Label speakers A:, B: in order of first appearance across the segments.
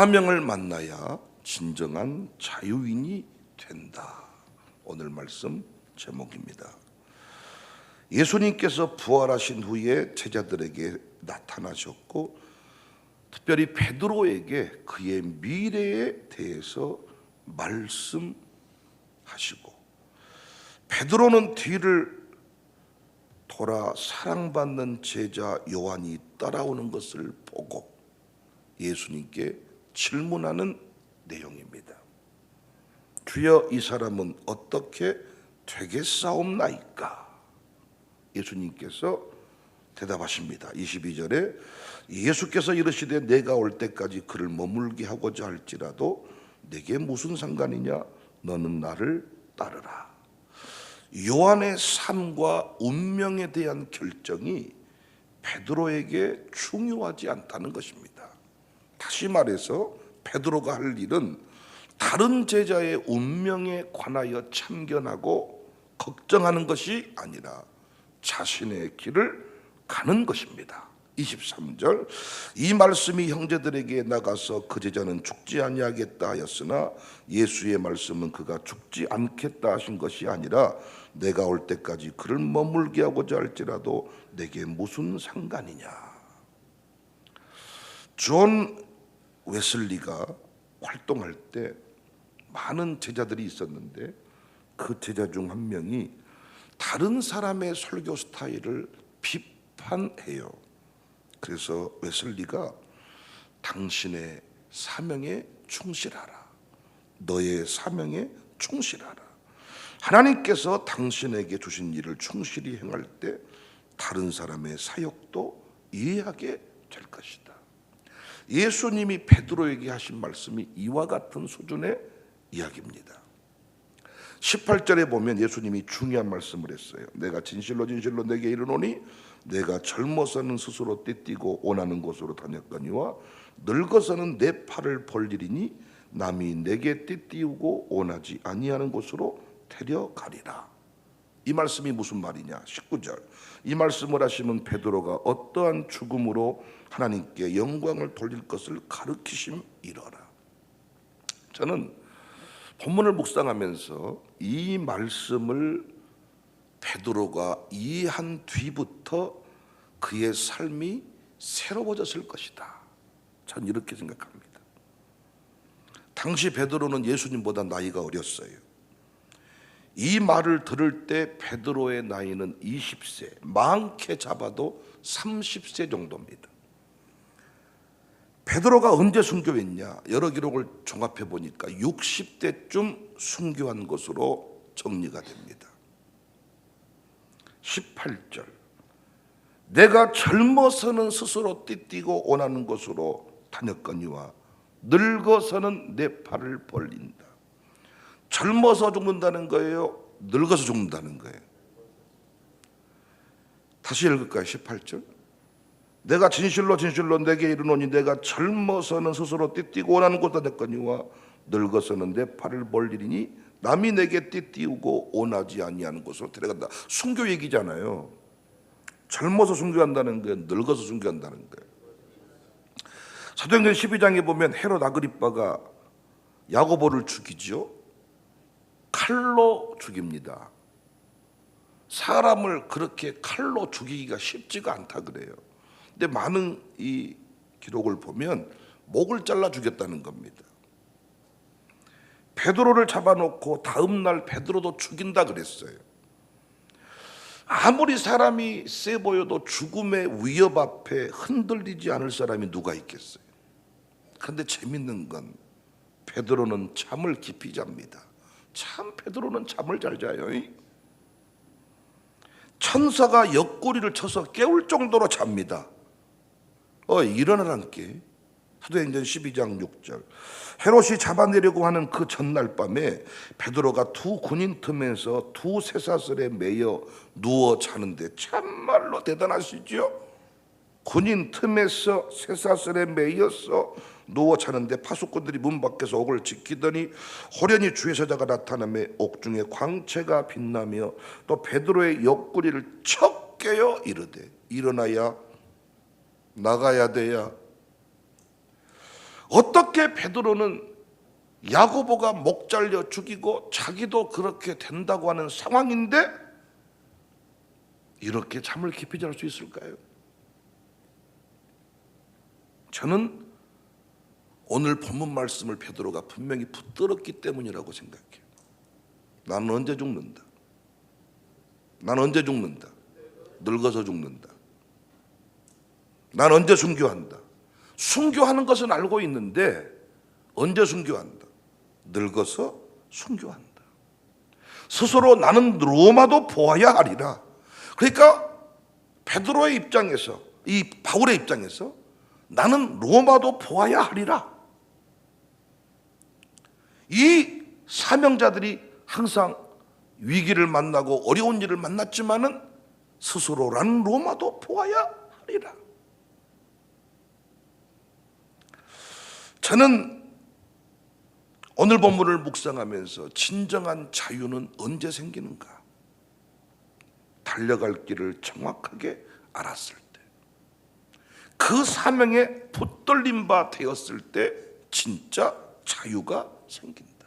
A: 사명을 만나야 진정한 자유인이 된다. 오늘 말씀 제목입니다. 예수님께서 부활하신 후에 제자들에게 나타나셨고 특별히 베드로에게 그의 미래에 대해서 말씀하시고 베드로는 뒤를 돌아 사랑받는 제자 요한이 따라오는 것을 보고 예수님께 질문하는 내용입니다. 주여 이 사람은 어떻게 되겠사옵나이까? 예수님께서 대답하십니다. 22절에 예수께서 이르시되 내가 올 때까지 그를 머물게 하고자 할지라도 내게 무슨 상관이냐? 너는 나를 따르라. 요한의 삶과 운명에 대한 결정이 베드로에게 중요하지 않다는 것입니다. 다시 말해서 베드로가 할 일은 다른 제자의 운명에 관하여 참견하고 걱정하는 것이 아니라 자신의 길을 가는 것입니다. 23절 이 말씀이 형제들에게 나가서 그 제자는 죽지 아니하겠다 하였으나 예수의 말씀은 그가 죽지 않겠다 하신 것이 아니라 내가 올 때까지 그를 머물게 하고자 할지라도 내게 무슨 상관이냐 존 웨슬리가 활동할 때 많은 제자들이 있었는데 그 제자 중 한 명이 다른 사람의 설교 스타일을 비판해요. 그래서 웨슬리가 당신의 사명에 충실하라. 너의 사명에 충실하라. 하나님께서 당신에게 주신 일을 충실히 행할 때 다른 사람의 사역도 이해하게 될 것이다. 예수님이 베드로에게 하신 말씀이 이와 같은 수준의 이야기입니다. 18절에 보면 예수님이 중요한 말씀을 했어요. 내가 진실로 진실로 내게 이르노니 내가 젊어서는 스스로 띠띠고 원하는 곳으로 다녔거니와 늙어서는 내 팔을 벌리리니 남이 내게 띠띠우고 원하지 아니하는 곳으로 데려가리라. 이 말씀이 무슨 말이냐? 19절. 이 말씀을 하시면 베드로가 어떠한 죽음으로 하나님께 영광을 돌릴 것을 가르치심이러라. 저는 본문을 묵상하면서 이 말씀을 베드로가 이해한 뒤부터 그의 삶이 새로워졌을 것이다. 전 이렇게 생각합니다. 당시 베드로는 예수님보다 나이가 어렸어요. 이 말을 들을 때 베드로의 나이는 20세, 많게 잡아도 30세 정도입니다. 베드로가 언제 순교했냐? 여러 기록을 종합해 보니까 60대쯤 순교한 것으로 정리가 됩니다. 18절. 내가 젊어서는 스스로 띠띠고 원하는 곳으로 다녔거니와 늙어서는 내 팔을 벌린다. 젊어서 죽는다는 거예요? 늙어서 죽는다는 거예요? 다시 읽을까요? 18절. 내가 진실로 진실로 내게 이르노니 내가 젊어서는 스스로 띠띠고 원하는 곳다 됐거니와 늙어서는 내 팔을 벌리리니 남이 내게 띠띠우고 원하지 아니하는 곳으로 데려간다. 순교 얘기잖아요. 젊어서 순교한다는 게 늙어서 순교한다는 거예요. 사도행전 12장에 보면 헤롯 아그리빠가 야고보를 죽이죠. 칼로 죽입니다. 사람을 그렇게 칼로 죽이기가 쉽지가 않다 그래요. 근데 많은 이 기록을 보면 목을 잘라 죽였다는 겁니다. 베드로를 잡아놓고 다음 날 베드로도 죽인다 그랬어요. 아무리 사람이 세 보여도 죽음의 위협 앞에 흔들리지 않을 사람이 누가 있겠어요. 근데 재밌는 건 베드로는 잠을 깊이 잡니다. 참 베드로는 잠을 잘 자요. 천사가 옆구리를 쳐서 깨울 정도로 잡니다. 어, 일어나란께. 사도행전 12장 6절. 헤롯이 잡아내려고 하는 그 전날 밤에 베드로가 두 군인 틈에서 두 쇠사슬에 매여 누워 자는데 참말로 대단하시죠? 군인 틈에서 쇠사슬에 매여서 누워 자는데 파수꾼들이 문 밖에서 옥을 지키더니 호련히 주의 사자가 나타나며 옥중에 광채가 빛나며 또 베드로의 옆구리를 척 깨어 이르되 일어나야 나가야 돼야 어떻게 베드로는 야고보가 목 잘려 죽이고 자기도 그렇게 된다고 하는 상황인데 이렇게 잠을 깊이 잘 수 있을까요? 저는 오늘 본문 말씀을 베드로가 분명히 붙들었기 때문이라고 생각해요. 나는 언제 죽는다. 난 언제 죽는다. 늙어서 죽는다. 난 언제 순교한다. 순교하는 것은 알고 있는데 언제 순교한다. 늙어서 순교한다. 스스로 나는 로마도 보아야 하리라. 그러니까 베드로의 입장에서 이 바울의 입장에서 나는 로마도 보아야 하리라. 이 사명자들이 항상 위기를 만나고 어려운 일을 만났지만은 스스로라는 로마도 보아야 하리라. 저는 오늘 본문을 묵상하면서 진정한 자유는 언제 생기는가? 달려갈 길을 정확하게 알았을 때. 그 사명에 붙들림 바 되었을 때 진짜 자유가 생긴다.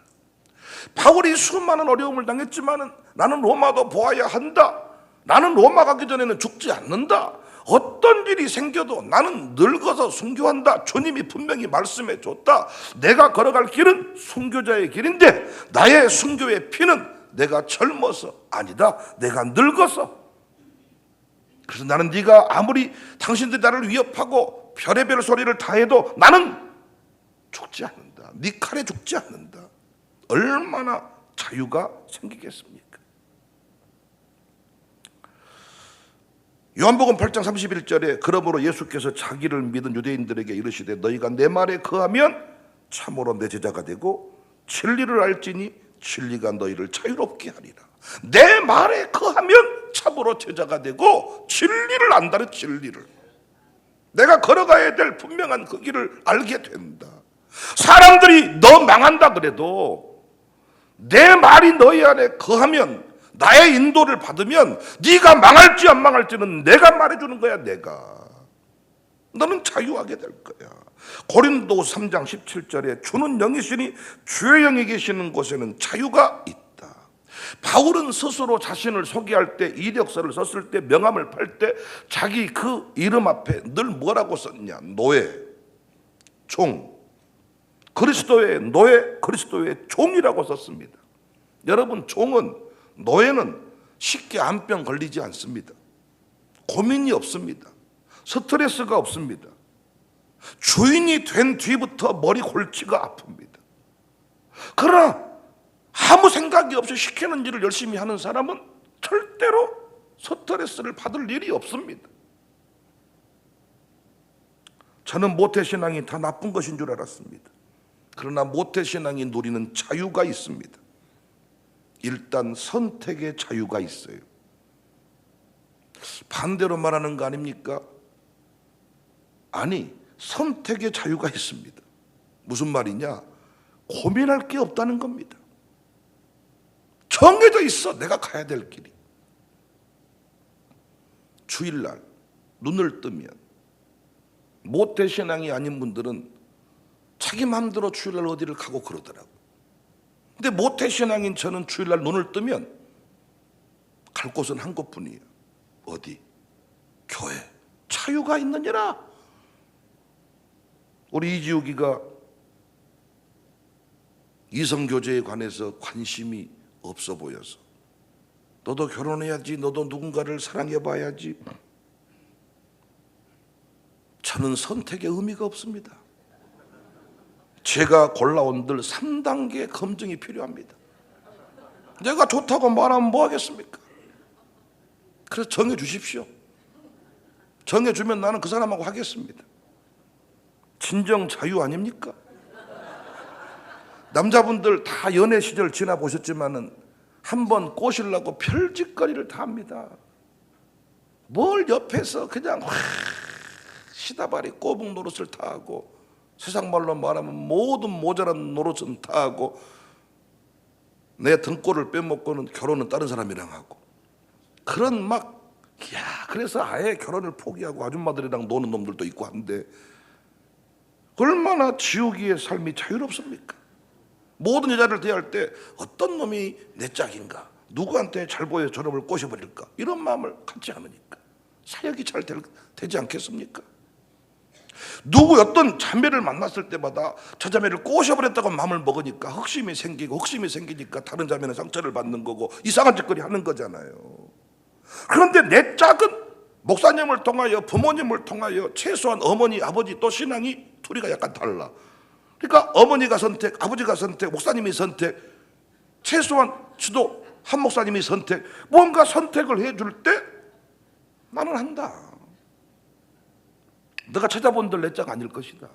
A: 바울이 수많은 어려움을 당했지만은 나는 로마도 보아야 한다. 나는 로마 가기 전에는 죽지 않는다. 어떤 일이 생겨도 나는 늙어서 순교한다. 주님이 분명히 말씀해 줬다. 내가 걸어갈 길은 순교자의 길인데 나의 순교의 피는 내가 젊어서 아니다. 내가 늙어서. 그래서 나는 네가 아무리 당신들이 나를 위협하고 별의별 소리를 다 해도 나는 죽지 않는다. 네 칼에 죽지 않는다. 얼마나 자유가 생기겠습니까? 요한복음 8장 31절에 그러므로 예수께서 자기를 믿은 유대인들에게 이르시되 너희가 내 말에 거하면 참으로 내 제자가 되고 진리를 알지니 진리가 너희를 자유롭게 하리라. 내 말에 거하면 참으로 제자가 되고 진리를 안다는 진리를 내가 걸어가야 될 분명한 그 길을 알게 된다. 사람들이 너 망한다 그래도 내 말이 너희 안에 거하면 나의 인도를 받으면 네가 망할지 안 망할지는 내가 말해주는 거야 내가. 너는 자유하게 될 거야. 고린도 3장 17절에 주는 영이시니 주의 영이 계시는 곳에는 자유가 있다. 바울은 스스로 자신을 소개할 때 이력서를 썼을 때 명함을 팔 때 자기 그 이름 앞에 늘 뭐라고 썼냐? 노예 종. 그리스도의 노예 그리스도의 종이라고 썼습니다. 여러분 종은 노예는 쉽게 암병 걸리지 않습니다. 고민이 없습니다. 스트레스가 없습니다. 주인이 된 뒤부터 머리 골치가 아픕니다. 그러나 아무 생각이 없이 시키는 일을 열심히 하는 사람은 절대로 스트레스를 받을 일이 없습니다. 저는 모태신앙이 다 나쁜 것인 줄 알았습니다. 그러나 모태신앙이 누리는 자유가 있습니다. 일단 선택의 자유가 있어요. 반대로 말하는 거 아닙니까? 아니, 선택의 자유가 있습니다. 무슨 말이냐? 고민할 게 없다는 겁니다. 정해져 있어, 내가 가야 될 길이. 주일날, 눈을 뜨면, 모태신앙이 아닌 분들은 자기 마음대로 주일날 어디를 가고 그러더라고. 근데 모태신앙인 저는 주일날 눈을 뜨면 갈 곳은 한 곳뿐이에요. 어디? 교회. 자유가 있느니라. 우리 이지욱이가 이성교제에 관해서 관심이 없어 보여서 너도 결혼해야지, 너도 누군가를 사랑해 봐야지. 저는 선택의 의미가 없습니다. 제가 골라온들 3단계 검증이 필요합니다. 내가 좋다고 말하면 뭐 하겠습니까? 그래서 정해 주십시오. 정해 주면 나는 그 사람하고 하겠습니다. 진정 자유 아닙니까? 남자분들 다 연애 시절 지나 보셨지만은 한 번 꼬시려고 별짓거리를 다 합니다. 뭘 옆에서 그냥 확 시다발이 꼬북 노릇을 다 하고 세상 말로 말하면 모든 모자란 노릇은 다 하고 내 등골을 빼먹고는 결혼은 다른 사람이랑 하고 그런 막 야, 그래서 아예 결혼을 포기하고 아줌마들이랑 노는 놈들도 있고 한데 얼마나 지우기의 삶이 자유롭습니까? 모든 여자를 대할 때 어떤 놈이 내 짝인가? 누구한테 잘 보여 저놈을 꼬셔버릴까? 이런 마음을 갖지 않으니까 사역이 잘 될- 되지 않겠습니까? 누구 어떤 자매를 만났을 때마다 저 자매를 꼬셔버렸다고 마음을 먹으니까 흑심이 생기고 흑심이 생기니까 다른 자매는 상처를 받는 거고 이상한 짓거리 하는 거잖아요. 그런데 내 짝은 목사님을 통하여 부모님을 통하여 최소한 어머니 아버지 또 신앙이 둘이가 약간 달라. 그러니까 어머니가 선택, 아버지가 선택, 목사님이 선택, 최소한 주도 한 목사님이 선택, 뭔가 선택을 해줄 때 나는 한다. 내가 찾아본들 내 짝 아닐 것이다.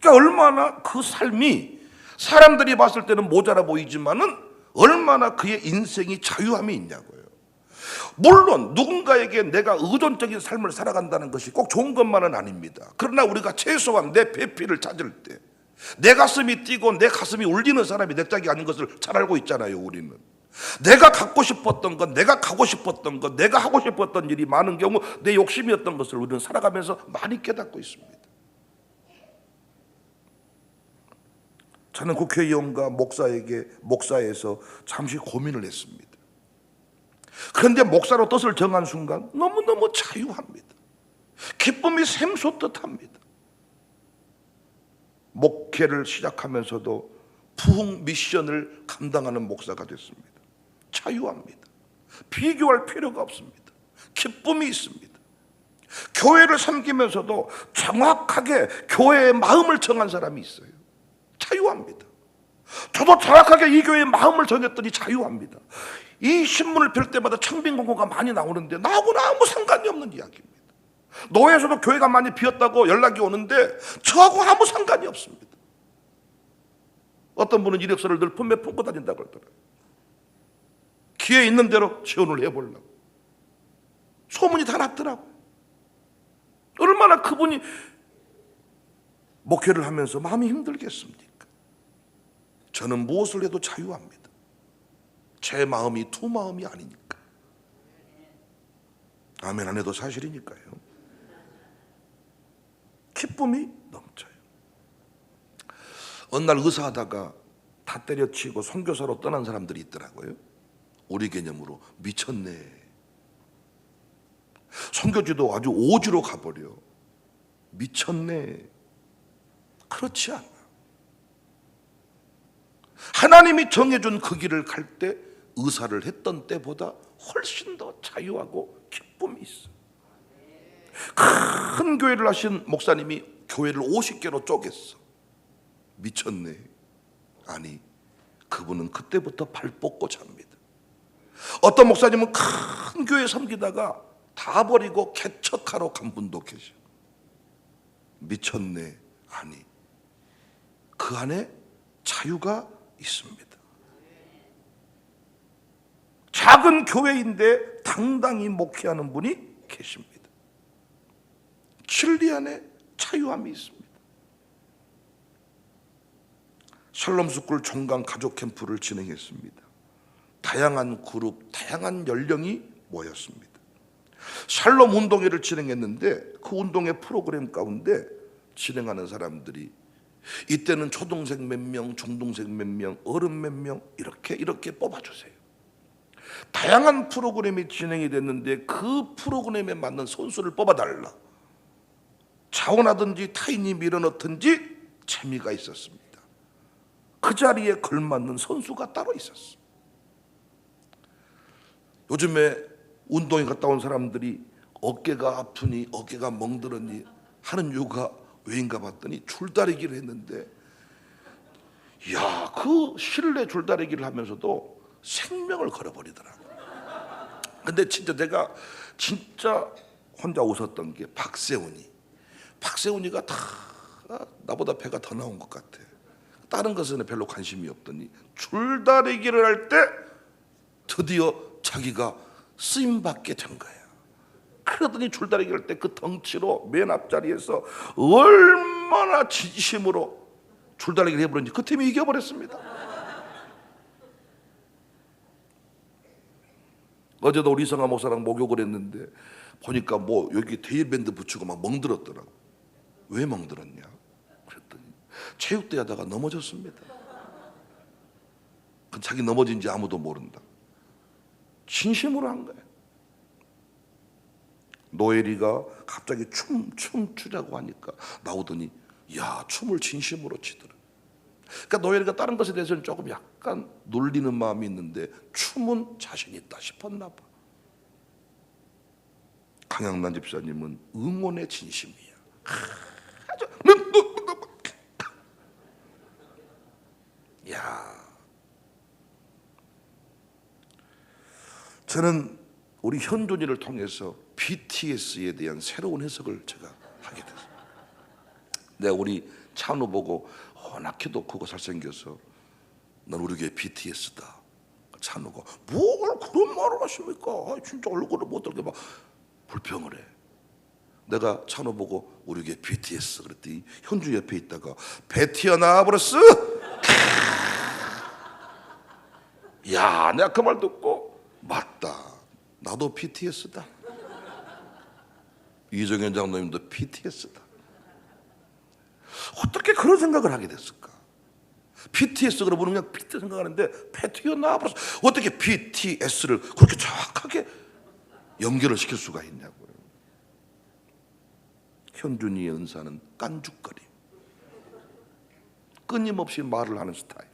A: 그러니까 얼마나 그 삶이 사람들이 봤을 때는 모자라 보이지만은 얼마나 그의 인생이 자유함이 있냐고요. 물론 누군가에게 내가 의존적인 삶을 살아간다는 것이 꼭 좋은 것만은 아닙니다. 그러나 우리가 최소한 내 배필을 찾을 때 내 가슴이 뛰고 내 가슴이 울리는 사람이 내 짝이 아닌 것을 잘 알고 있잖아요, 우리는. 내가 갖고 싶었던 것, 내가 가고 싶었던 것, 내가 하고 싶었던 일이 많은 경우 내 욕심이었던 것을 우리는 살아가면서 많이 깨닫고 있습니다. 저는 국회의원과 목사에게 목사에서 잠시 고민을 했습니다. 그런데 목사로 뜻을 정한 순간 너무너무 자유합니다. 기쁨이 샘솟듯합니다. 목회를 시작하면서도 부흥 미션을 감당하는 목사가 됐습니다. 자유합니다. 비교할 필요가 없습니다. 기쁨이 있습니다. 교회를 섬기면서도 정확하게 교회의 마음을 정한 사람이 있어요. 자유합니다. 저도 정확하게 이 교회의 마음을 정했더니 자유합니다. 이 신문을 펼 때마다 청빈 공고가 많이 나오는데 나하고는 아무 상관이 없는 이야기입니다. 노회에서도 교회가 많이 비었다고 연락이 오는데 저하고 아무 상관이 없습니다. 어떤 분은 이력서를 늘 품에 품고 다닌다고 그러더라고요. 기회 있는 대로 지원을 해보려고. 소문이 다 났더라고요. 얼마나 그분이 목회를 하면서 마음이 힘들겠습니까? 저는 무엇을 해도 자유합니다. 제 마음이 두 마음이 아니니까. 아멘 안 해도 사실이니까요. 기쁨이 넘쳐요. 어느 날 의사하다가 다 때려치고 선교사로 떠난 사람들이 있더라고요. 우리 개념으로 미쳤네. 선교지도 아주 오지로 가버려. 미쳤네. 그렇지 않아. 하나님이 정해준 그 길을 갈 때 의사를 했던 때보다 훨씬 더 자유하고 기쁨이 있어. 큰 교회를 하신 목사님이 교회를 50개로 쪼갰어. 미쳤네. 아니, 그분은 그때부터 발 뻗고 잡니다. 어떤 목사님은 큰 교회 섬기다가 다 버리고 개척하러 간 분도 계셔. 미쳤네. 아니, 그 안에 자유가 있습니다. 작은 교회인데 당당히 목회하는 분이 계십니다. 진리 안에 자유함이 있습니다. 샬롬스쿨 종강 가족 캠프를 진행했습니다. 다양한 그룹, 다양한 연령이 모였습니다. 샬롬 운동회를 진행했는데 그 운동회 프로그램 가운데 진행하는 사람들이 이때는 초동생 몇 명, 중동생 몇 명, 어른 몇 명 이렇게 이렇게 뽑아주세요. 다양한 프로그램이 진행이 됐는데 그 프로그램에 맞는 선수를 뽑아달라. 자원하든지 타인이 밀어넣든지 재미가 있었습니다. 그 자리에 걸맞는 선수가 따로 있었어. 요즘에 운동에 갔다 온 사람들이 어깨가 아프니 어깨가 멍들었니 하는 이유가 왜인가 봤더니 줄다리기를 했는데 야, 그 실내 줄다리기를 하면서도 생명을 걸어버리더라고. 근데 진짜 내가 진짜 혼자 웃었던 게 박세훈이. 박세훈이가 다 나보다 배가 더 나온 것 같아. 다른 것에는 별로 관심이 없더니 줄다리기를 할 때 드디어 자기가 쓰임 받게 된 거야. 그러더니 줄다리기 할 때 그 덩치로 맨 앞자리에서 얼마나 진심으로 줄다리기를 해버렸는지 그 팀이 이겨버렸습니다. 어제도 우리 성아 목사랑 목욕을 했는데 보니까 뭐 여기 데일밴드 붙이고 막 멍들었더라고. 왜 멍들었냐? 체육대 하다가 넘어졌습니다. 그 자기 넘어진지 아무도 모른다. 진심으로 한 거예요. 노엘이가 갑자기 춤, 춤 추자고 하니까 나오더니 야 춤을 진심으로 추더라. 그러니까 노엘이가 다른 것에 대해서는 조금 약간 놀리는 마음이 있는데 춤은 자신 있다 싶었나 봐. 강양란 집사님은 응원의 진심이야. 아주. 야. 저는 우리 현존이를 통해서 BTS에 대한 새로운 해석을 제가 하게 됐어요. 내가 우리 찬우 보고 워낙해도 크고 잘생겨서 넌 우리 교회 BTS다. 찬우가 뭘 그런 말을 하십니까? 아, 진짜 얼굴을 못 들게 막 불평을 해. 내가 찬우 보고 우리 교회 BTS 그랬더니 현주 옆에 있다가 배 튀어나와 버렸어. 야, 내가 그 말 듣고 맞다. 나도 BTS다. 이정현 장로님도 BTS다. 어떻게 그런 생각을 하게 됐을까? BTS 그러면 그냥 BTS 생각하는데 배 튀어나와버렸어. 어떻게 BTS를 그렇게 정확하게 연결을 시킬 수가 있냐고요. 현준이의 은사는 깐죽거림. 끊임없이 말을 하는 스타일.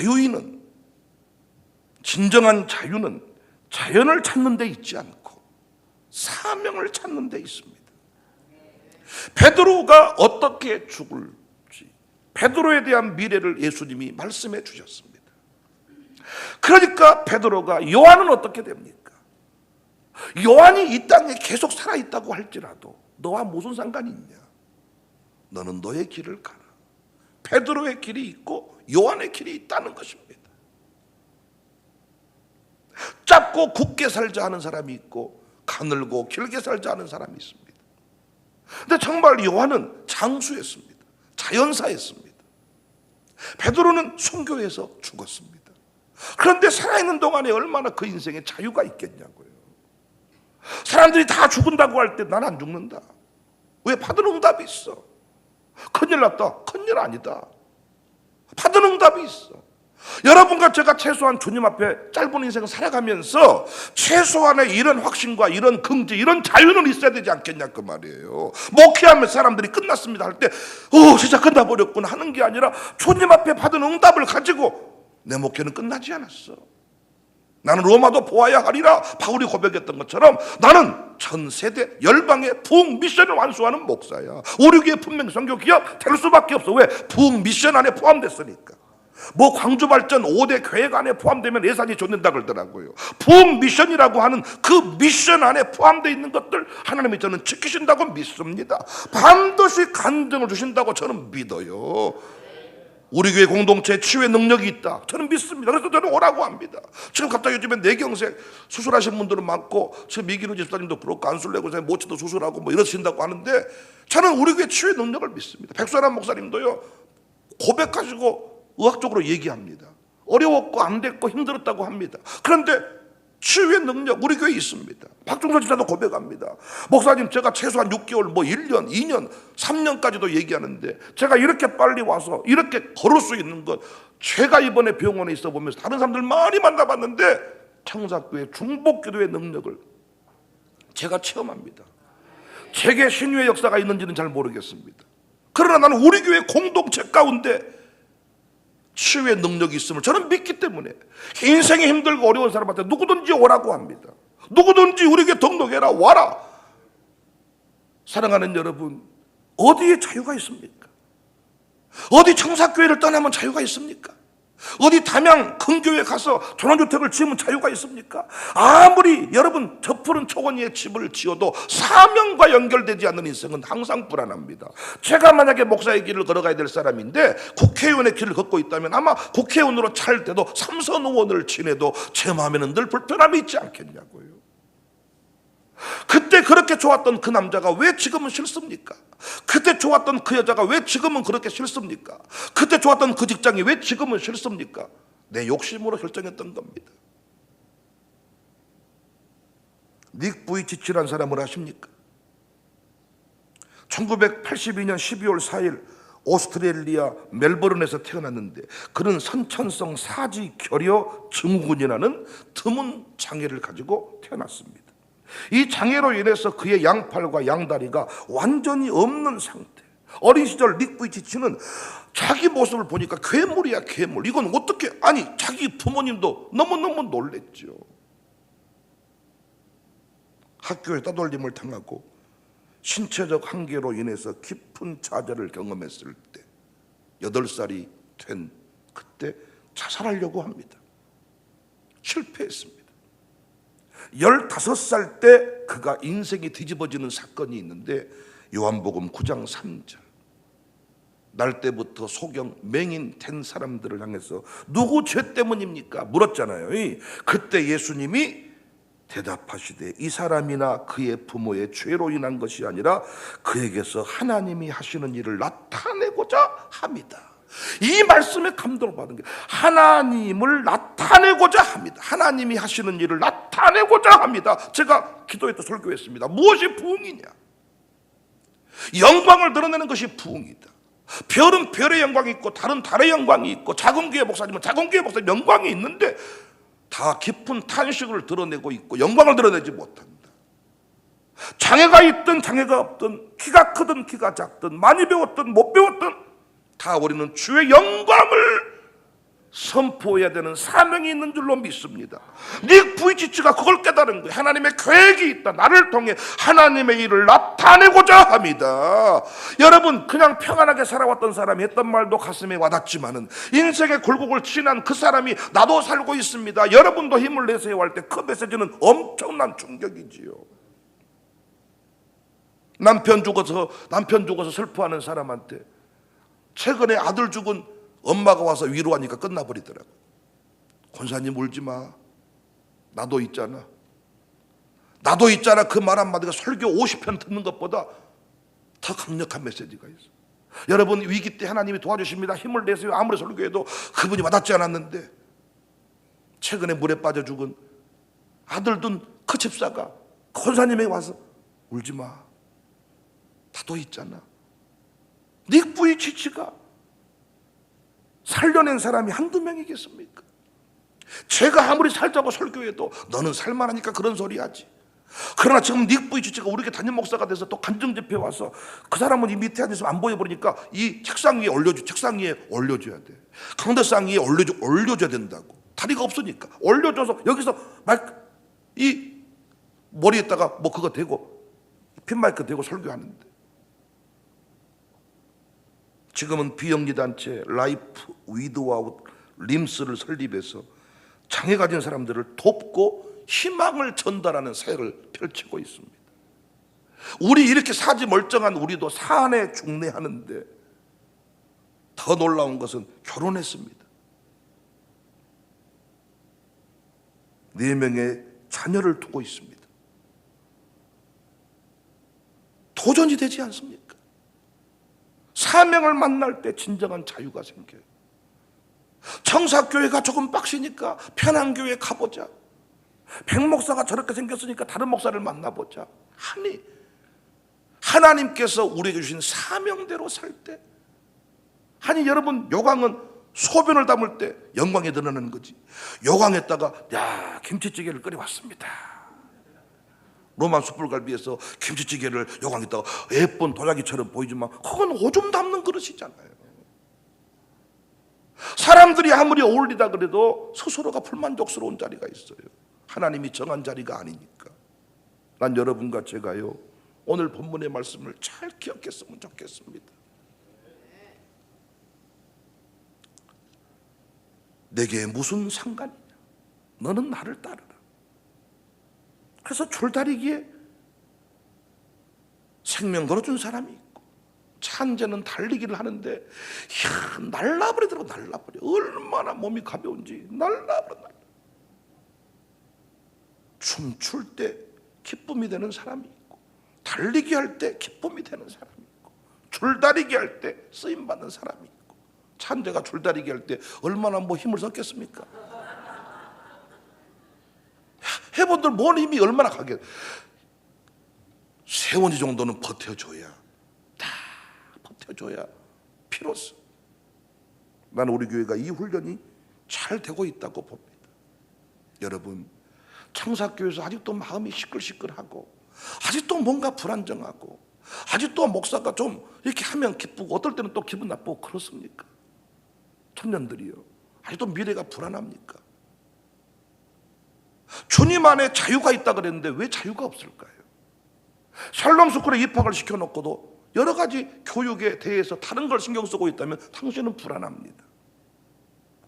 A: 자유인은 진정한 자유는 자연을 찾는 데 있지 않고 사명을 찾는 데 있습니다. 베드로가 어떻게 죽을지 베드로에 대한 미래를 예수님이 말씀해 주셨습니다. 그러니까 베드로가 요한은 어떻게 됩니까? 요한이 이 땅에 계속 살아 있다고 할지라도 너와 무슨 상관이 있냐? 너는 너의 길을 가라. 베드로의 길이 있고 요한의 길이 있다는 것입니다. 짧고 굵게 살자 하는 사람이 있고 가늘고 길게 살자 하는 사람이 있습니다. 근데 정말 요한은 장수였습니다. 자연사였습니다. 베드로는 순교해서 죽었습니다. 그런데 살아있는 동안에 얼마나 그 인생에 자유가 있겠냐고요. 사람들이 다 죽은다고 할 때 난 안 죽는다. 왜 받은 응답이 있어? 큰일 났다. 큰일 아니다. 받은 응답이 있어. 여러분과 제가 최소한 주님 앞에 짧은 인생을 살아가면서 최소한의 이런 확신과 이런 긍지, 이런 자유는 있어야 되지 않겠냐 그 말이에요. 목회하면 사람들이 끝났습니다 할 때, 어 진짜 끝나버렸구나 하는 게 아니라 주님 앞에 받은 응답을 가지고 내 목회는 끝나지 않았어. 나는 로마도 보아야 하리라 바울이 고백했던 것처럼 나는 전 세대 열방의 부흥 미션을 완수하는 목사야. 교회 분명 성교 기업 될 수밖에 없어. 왜? 부흥 미션 안에 포함됐으니까. 뭐 광주 발전 5대 계획 안에 포함되면 예산이 줬는다 그러더라고요. 부흥 미션이라고 하는 그 미션 안에 포함되어 있는 것들 하나님이 저는 지키신다고 믿습니다. 반드시 간증을 주신다고 저는 믿어요. 우리 교회 공동체 치유의 능력이 있다. 저는 믿습니다. 그래서 저는 오라고 합니다. 지금 갑자기 요즘에 뇌경색 수술하신 분들은 많고 지금 이기루 집사님도 그렇고 안술래고 모치도 수술하고 뭐 이러신다고 하는데 저는 우리 교회 치유의 능력을 믿습니다. 백수란 목사님도요 고백하시고 의학적으로 얘기합니다. 어려웠고 안 됐고 힘들었다고 합니다. 그런데 치유의 능력 우리 교회에 있습니다. 박종선 집사도 고백합니다. 목사님 제가 최소한 6개월 뭐 1년, 2년, 3년까지도 얘기하는데 제가 이렇게 빨리 와서 이렇게 걸을 수 있는 것 제가 이번에 병원에 있어 보면서 다른 사람들 많이 만나봤는데 청사교회 중복기도의 능력을 제가 체험합니다. 제게 신유의 역사가 있는지는 잘 모르겠습니다. 그러나 나는 우리 교회 공동체 가운데 치유의 능력이 있음을 저는 믿기 때문에 인생이 힘들고 어려운 사람한테 누구든지 오라고 합니다. 누구든지 우리에게 등록해라 와라. 사랑하는 여러분 어디에 자유가 있습니까? 어디 청사교회를 떠나면 자유가 있습니까? 어디 담양 큰교회 가서 전원주택을 지으면 자유가 있습니까? 아무리 여러분 저 푸른 초원위에 집을 지어도 사명과 연결되지 않는 인생은 항상 불안합니다. 제가 만약에 목사의 길을 걸어가야 될 사람인데 국회의원의 길을 걷고 있다면 아마 국회의원으로 찰 때도 삼선 의원을 지내도 제 마음에는 늘 불편함이 있지 않겠냐고요. 그때 그렇게 좋았던 그 남자가 왜 지금은 싫습니까? 그때 좋았던 그 여자가 왜 지금은 그렇게 싫습니까? 그때 좋았던 그 직장이 왜 지금은 싫습니까? 내 욕심으로 결정했던 겁니다. 닉 부이치치란 사람을 아십니까? 1982년 12월 4일 오스트레일리아 멜버른에서 태어났는데 그는 선천성 사지 결여 증후군이라는 드문 장애를 가지고 태어났습니다. 이 장애로 인해서 그의 양팔과 양다리가 완전히 없는 상태. 어린 시절 닉 부이치치는 자기 모습을 보니까 괴물이야 괴물. 이건 어떻게 아니 자기 부모님도 너무너무 놀랬죠. 학교에 따돌림을 당하고 신체적 한계로 인해서 깊은 좌절을 경험했을 때 여덟 살이 된 그때 자살하려고 합니다. 실패했습니다. 15살 때 그가 인생이 뒤집어지는 사건이 있는데 요한복음 9장 3절 날 때부터 소경 맹인 된 사람들을 향해서 누구 죄 때문입니까? 물었잖아요. 이. 그때 예수님이 대답하시되 이 사람이나 그의 부모의 죄로 인한 것이 아니라 그에게서 하나님이 하시는 일을 나타내고자 합니다. 이 말씀에 감동을 받은 게 하나님을 나타내고자 합니다. 하나님이 하시는 일을 나타내고자 합니다. 제가 기도에 또 설교했습니다. 무엇이 부흥이냐? 영광을 드러내는 것이 부흥이다. 별은 별의 영광이 있고 다른 달의 영광이 있고 작은 교회 목사님은 작은 교회 목사님 영광이 있는데 다 깊은 탄식을 드러내고 있고 영광을 드러내지 못한다. 장애가 있든 장애가 없든 키가 크든 키가 작든 많이 배웠든 못 배웠든 다 우리는 주의 영광을 선포해야 되는 사명이 있는 줄로 믿습니다. 닉 부이치치가 그걸 깨달은 거예요. 하나님의 계획이 있다. 나를 통해 하나님의 일을 나타내고자 합니다. 여러분 그냥 평안하게 살아왔던 사람이 했던 말도 가슴에 와닿지만은 인생의 굴곡을 지난 그 사람이 나도 살고 있습니다. 여러분도 힘을 내세요 할 때 그 메시지는 엄청난 충격이지요. 남편 죽어서 남편 죽어서 슬퍼하는 사람한테 최근에 아들 죽은 엄마가 와서 위로하니까 끝나버리더라고. 권사님 울지 마. 나도 있잖아. 나도 있잖아. 그 말 한마디가 설교 50편 듣는 것보다 더 강력한 메시지가 있어. 여러분 위기 때 하나님이 도와주십니다. 힘을 내세요. 아무리 설교해도 그분이 와닿지 않았는데 최근에 물에 빠져 죽은 아들 둔 그 집사가 권사님에게 와서 울지 마. 나도 있잖아. 닉 부이치치가 살려낸 사람이 한두 명이겠습니까? 제가 아무리 살자고 설교해도 너는 살만하니까 그런 소리 하지. 그러나 지금 닉 부이치치가 우리 게 담임 목사가 돼서 또 간증 집회 와서 그 사람은 이 밑에 앉아서 안 보여버리니까 이 책상 위에 올려줘, 책상 위에 올려줘야 돼. 강대상 위에 올려줘, 올려줘야 된다고. 다리가 없으니까 올려줘서 여기서 말 이 머리에다가 뭐 그거 대고 핀마이크 대고 설교하는데 지금은 비영리 단체 라이프 위드아웃 림스를 설립해서 장애 가진 사람들을 돕고 희망을 전달하는 사역을 펼치고 있습니다. 우리 이렇게 사지 멀쩡한 우리도 사안에 중내하는데 더 놀라운 것은 결혼했습니다. 네 명의 자녀를 두고 있습니다. 도전이 되지 않습니까? 사명을 만날 때 진정한 자유가 생겨요. 청사교회가 조금 빡시니까 편한 교회 가보자. 백목사가 저렇게 생겼으니까 다른 목사를 만나보자. 아니, 하나님께서 우리에게 주신 사명대로 살 때, 아니, 여러분, 요강은 소변을 담을 때 영광에 드러나는 거지. 요강에다가, 야, 김치찌개를 끓여왔습니다. 로만 숯불갈비에서 김치찌개를 요강에다가 예쁜 도자기처럼 보이지만 그건 오줌 담는 그릇이잖아요. 사람들이 아무리 어울리다 그래도 스스로가 불만족스러운 자리가 있어요. 하나님이 정한 자리가 아니니까. 난 여러분과 제가요 오늘 본문의 말씀을 잘 기억했으면 좋겠습니다. 내게 무슨 상관이냐? 너는 나를 따르라. 그래서 줄다리기에 생명 걸어준 사람이 있고 찬재는 달리기를 하는데 야 날라버리더라고 날라버려 얼마나 몸이 가벼운지 날라버려 날라. 춤출 때 기쁨이 되는 사람이 있고 달리기 할 때 기쁨이 되는 사람이 있고 줄다리기 할 때 쓰임 받는 사람이 있고 찬재가 줄다리기 할 때 얼마나 뭐 힘을 썼겠습니까? 해본들 뭔 힘이 얼마나 가게 세원이 정도는 버텨줘야 시켜줘야 필요서. 나는 우리 교회가 이 훈련이 잘 되고 있다고 봅니다. 여러분, 창사교회에서 아직도 마음이 시끌시끌하고 아직도 뭔가 불안정하고 아직도 목사가 좀 이렇게 하면 기쁘고 어떨 때는 또 기분 나쁘고 그렇습니까? 청년들이요. 아직도 미래가 불안합니까? 주님 안에 자유가 있다 그랬는데 왜 자유가 없을까요? 샬롬 스쿨에 입학을 시켜놓고도 여러 가지 교육에 대해서 다른 걸 신경 쓰고 있다면 당신은 불안합니다.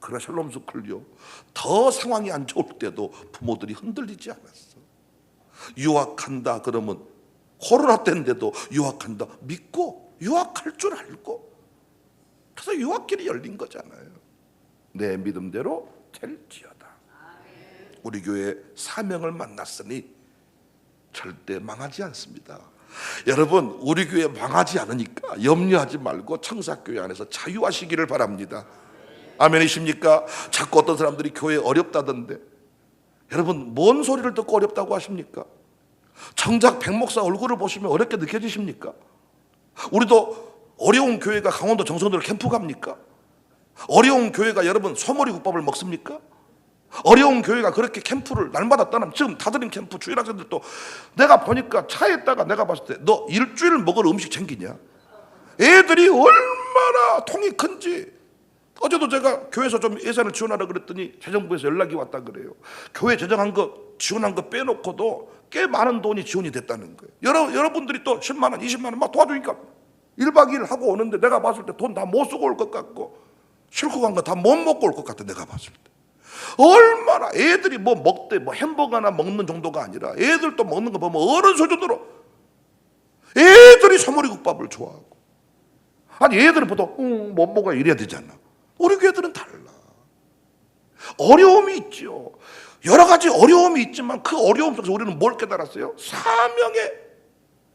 A: 그러나 샬롬 스쿨요 더 상황이 안 좋을 때도 부모들이 흔들리지 않았어. 유학한다 그러면 코로나 때인데도 유학한다 믿고 유학할 줄 알고 그래서 유학길이 열린 거잖아요. 내 믿음대로 될지어다. 우리 교회 사명을 만났으니 절대 망하지 않습니다. 여러분, 우리 교회 망하지 않으니까 염려하지 말고 청사교회 안에서 자유하시기를 바랍니다. 아멘이십니까? 자꾸 어떤 사람들이 교회 어렵다던데 여러분, 뭔 소리를 듣고 어렵다고 하십니까? 정작 백목사 얼굴을 보시면 어렵게 느껴지십니까? 우리도 어려운 교회가 강원도 정선도로 캠프 갑니까? 어려운 교회가 여러분 소머리 국밥을 먹습니까? 어려운 교회가 그렇게 캠프를 날마다 떠나면 지금 다들인 캠프 주일 학생들도 내가 보니까 차에다가 내가 봤을 때 너 일주일 먹을 음식 챙기냐? 애들이 얼마나 통이 큰지 어제도 제가 교회에서 좀 예산을 지원하라 그랬더니 재정부에서 연락이 왔다 그래요. 교회 재정한 거 지원한 거 빼놓고도 꽤 많은 돈이 지원이 됐다는 거예요. 여러 여러분들이 또 10만 원, 20만 원 막 도와주니까 1박 2일 하고 오는데 내가 봤을 때 돈 다 못 쓰고 올 것 같고 실컷 간거 다 못 먹고 올 것 같아 내가 봤을 때. 얼마나 애들이 뭐 먹대 뭐 햄버거나 먹는 정도가 아니라 애들 또 먹는 거 보면 어른 수준으로 애들이 소머리국밥을 좋아하고 아니 애들은 보통 응, 못 먹어 이래야 되잖아 우리 교회들은 달라 어려움이 있죠 여러 가지 어려움이 있지만 그 어려움 속에서 우리는 뭘 깨달았어요? 사명의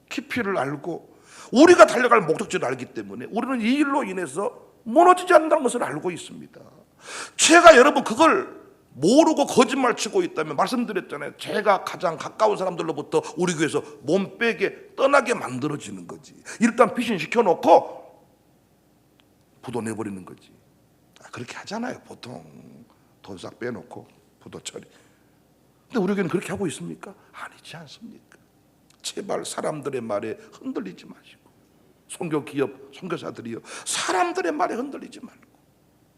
A: 깊이를 알고 우리가 달려갈 목적지를 알기 때문에 우리는 이 일로 인해서 무너지지 않는다는 것을 알고 있습니다. 제가 여러분 그걸 모르고 거짓말 치고 있다면 말씀드렸잖아요. 제가 가장 가까운 사람들로부터 우리 교회에서 몸 빼게 떠나게 만들어지는 거지. 일단 피신 시켜놓고 부도 내버리는 거지. 아, 그렇게 하잖아요. 보통 돈 싹 빼놓고 부도 처리. 근데 우리 교회는 그렇게 하고 있습니까? 아니지 않습니까? 제발 사람들의 말에 흔들리지 마시고 선교 기업 선교사들이요 사람들의 말에 흔들리지 말고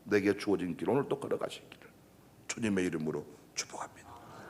A: 내게 주어진 길 오늘 또 걸어가시기를 주님의 이름으로 축복합니다.